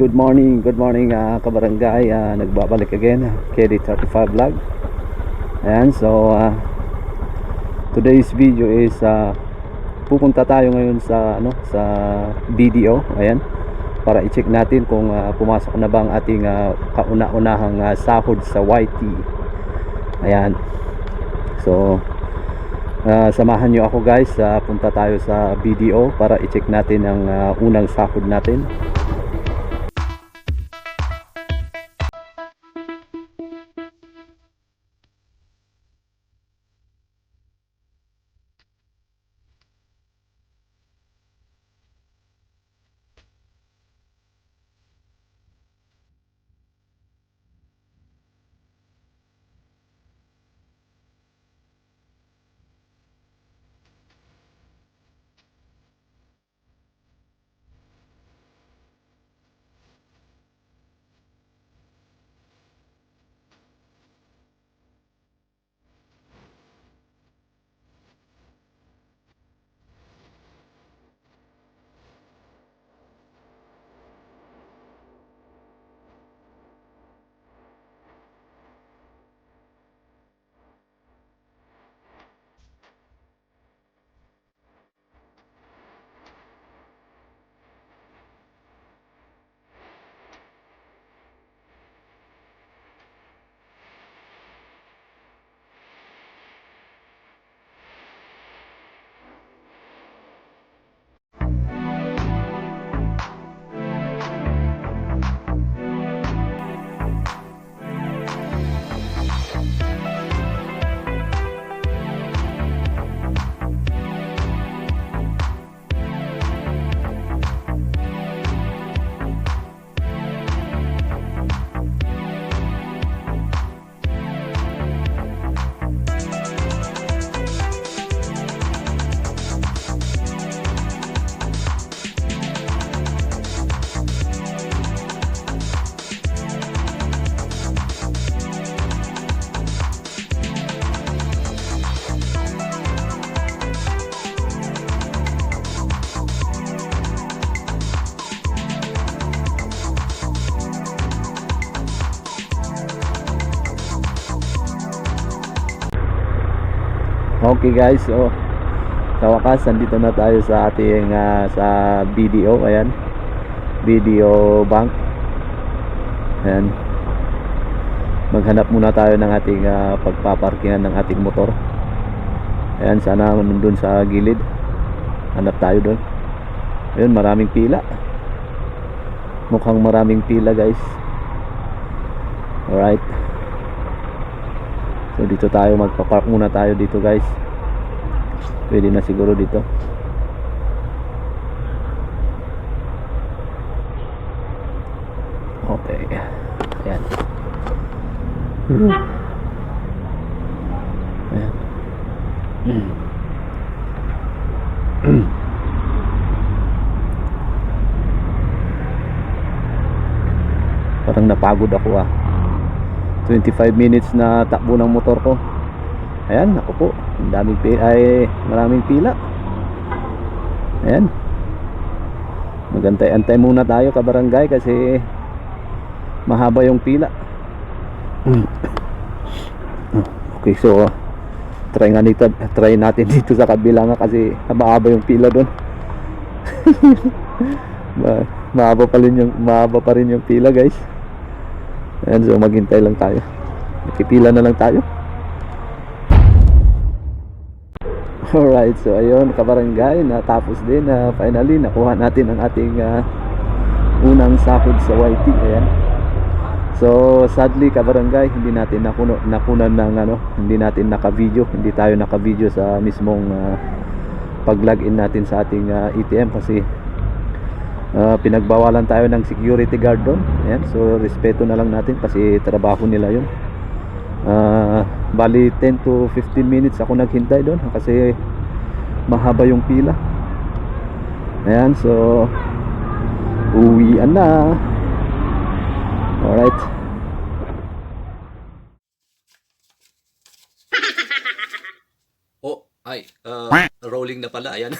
Good morning, good morning uh, kabarangay, uh, nagbabalik again, KD35 Vlog. Ayan, so uh, today's video is uh, pupunta tayo ngayon sa ano sa BDO, ayan para i-check natin kung uh, pumasok na ba ang ating uh, kauna-unahang uh, sahod sa YT ayan so uh, samahan nyo ako guys. Uh, punta tayo sa BDO para i-check natin ang uh, unang sahod natin Okay guys, so sa wakas nandito na tayo sa ating ah, sa BDO, ayan. BDO Bank. Ayan. Maghanap muna tayo ng ating ah, pagpaparkingan ng ating motor. Ayan, sana nandun sa gilid. Hanap tayo doon. Ayun, maraming pila. Mukhang maraming pila guys. Alright. So dito tayo magpa-park muna tayo dito guys. Pwede na siguro dito. Okay. Ayan. Ayan. Parang napagod ako ah. 25 minutes na takbo ng motor ko ayan ako po. Daming pila ay maraming pila. Ayan. Magantay-antay muna tayo kabarangay kasi mahaba yung pila. Okay so try nga nito try natin dito sa kabila nga kasi mahaba yung pila doon. Ma mahaba pa rin yung mahaba pa rin yung pila guys. Ayan, so maghintay lang tayo. Nakipila na lang tayo. Alright, so ayun, kabarangay, natapos din na finally nakuha natin ang ating ah, unang sahod sa YT. Ayan. So, sadly, kabarangay, hindi natin nakuno, nakunan ng ano, hindi natin naka-video, hindi tayo naka-video sa mismong ah, pag-login natin sa ating ah, ATM kasi Ah, pinagbawalan tayo ng security guard doon Ayan, so respeto na lang natin kasi trabaho nila yun Ah, bali 10 to 15 minutes ako naghintay doon kasi mahaba yung pila. Ayan so uwian na. Alright. Oh, ay, uh, rolling na pala, ayan.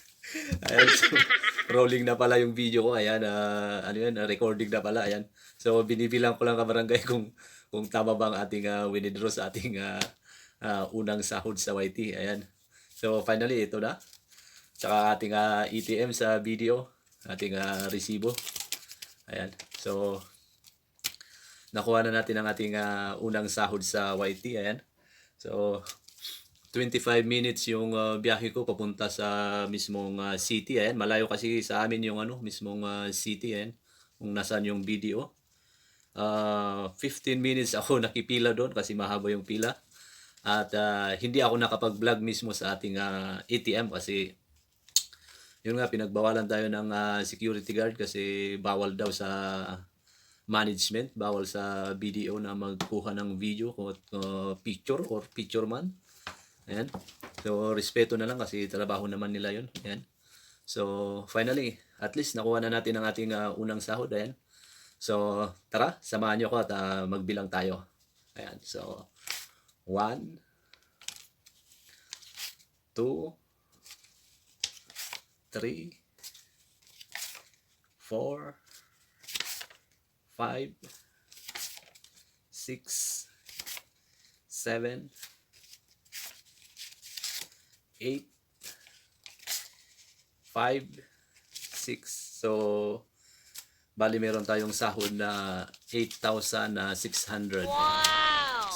ayan, so, rolling na pala yung video ko. Ayan, ah, ano yan, ah, recording na pala. Ayan. So, binibilang ko lang kabarangay kung, kung tama ba ang ating uh, winidraw sa ating ah, ah, unang sahod sa YT. Ayan. So, finally, ito na. Tsaka ating ah, ETM sa video. Ating ah, resibo. Ayan. So, nakuha na natin ang ating ah, unang sahod sa YT. Ayan. So, 25 minutes yung ah, biyahe ko papunta sa mismong ah, city. Ayan, malayo kasi sa amin yung ano, mismong ah, city. Ayan, kung nasaan yung video. Ah, 15 minutes ako nakipila doon kasi mahaba yung pila. At ah, hindi ako nakapag-vlog mismo sa ating ah, ATM kasi yun nga pinagbawalan tayo ng ah, security guard kasi bawal daw sa management, bawal sa BDO na magkuha ng video o uh, picture or picture man. Ayan. So, respeto na lang kasi trabaho naman nila yun. Ayan. So, finally, at least nakuha na natin ang ating ah, unang sahod. Ayan. So, tara, samahan nyo ko at ah, magbilang tayo. Ayan. So, one, two, three, four, five, six, seven, eight, five, six. So, bali meron tayong sahod na 8,600.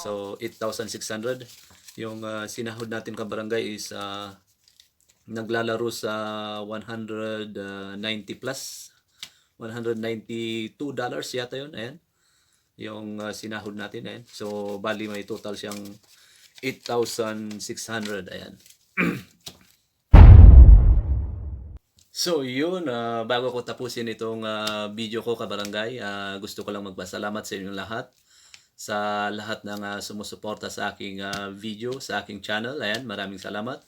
So, 8,600. Yung ah, sinahod natin kabarangay is ah, naglalaro sa 190 plus. 192 dollars yata yun. Ayan. Yung ah, sinahod natin. Ayan. So, bali may total siyang 8,600. Ayan. So yun, ah, bago ko tapusin itong ah, video ko kabarangay, ah, gusto ko lang magpasalamat sa inyong lahat sa lahat ng ah, sumusuporta sa aking ah, video, sa aking channel. Ayan, maraming salamat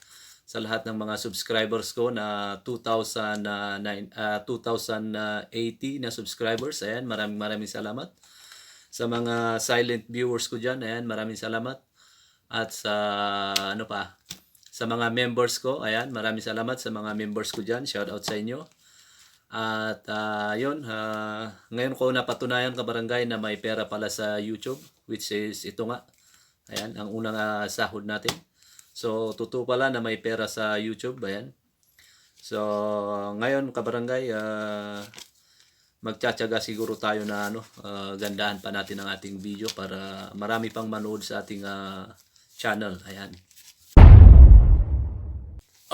sa lahat ng mga subscribers ko na 2,000 ah, nine- ah, 2,080 na subscribers. Ayan, maraming maraming salamat. Sa mga silent viewers ko dyan, ayan, maraming salamat. At sa ano pa, sa mga members ko, ayan, maraming salamat sa mga members ko dyan. Shout out sa inyo. At ah, yun, ah, ngayon ko napatunayan ka barangay na may pera pala sa YouTube, which is ito nga. Ayan, ang unang ah, sahod natin. So, totoo pala na may pera sa YouTube, ayan. So, ngayon kabarangay, ah, magtsatsaga siguro tayo na ano, ah, gandahan pa natin ang ating video para marami pang manood sa ating ah, channel. Ayan.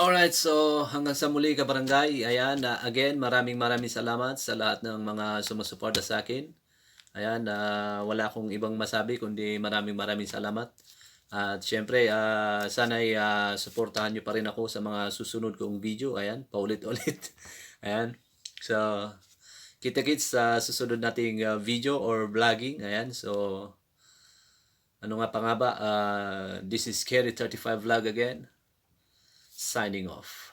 Alright, so hanggang sa muli ka barangay. Ayan, na again, maraming maraming salamat sa lahat ng mga sumusuporta sa akin. Ayan, na wala akong ibang masabi kundi maraming maraming salamat. At syempre, ah, sana'y ah, suportahan nyo pa rin ako sa mga susunod kong video. Ayan, paulit-ulit. Ayan. So, kita-kits sa susunod nating ah, video or vlogging. Ayan, so ano nga pa nga ba? Ah, this is Kerry35 Vlog again signing off.